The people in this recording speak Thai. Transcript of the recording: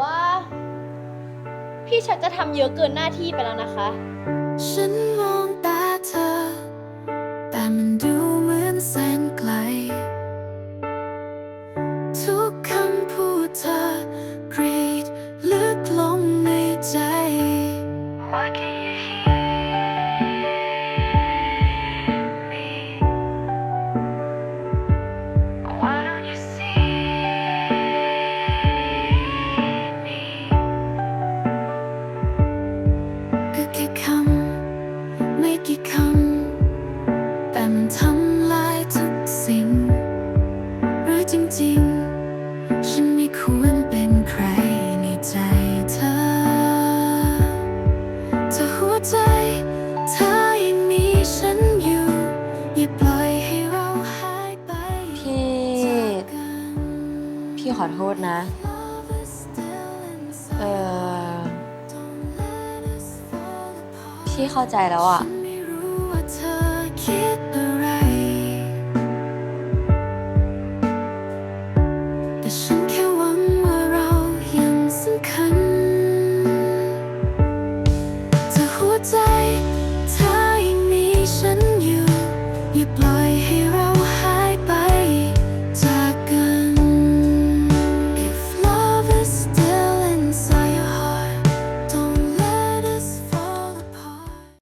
ว่า พี่ชัดจะทำเยอะเกินหน้าที่ไปแล้วนะคะ ฉัน กี่คำแต่มันทำลายทุกสิ่งหรือจริงๆ ฉันไม่ควรเป็นใครในใจเธอถ้าหัวใจเธอยังมีฉันอยู่ อย่าปล่อยให้เราหายไปพี่ จากกัน พี่ขอโทษนะ Love is still inside เออ Don't let us fall apart พี่เข้าใจแล้วอะฉันไม่รู้ to the sun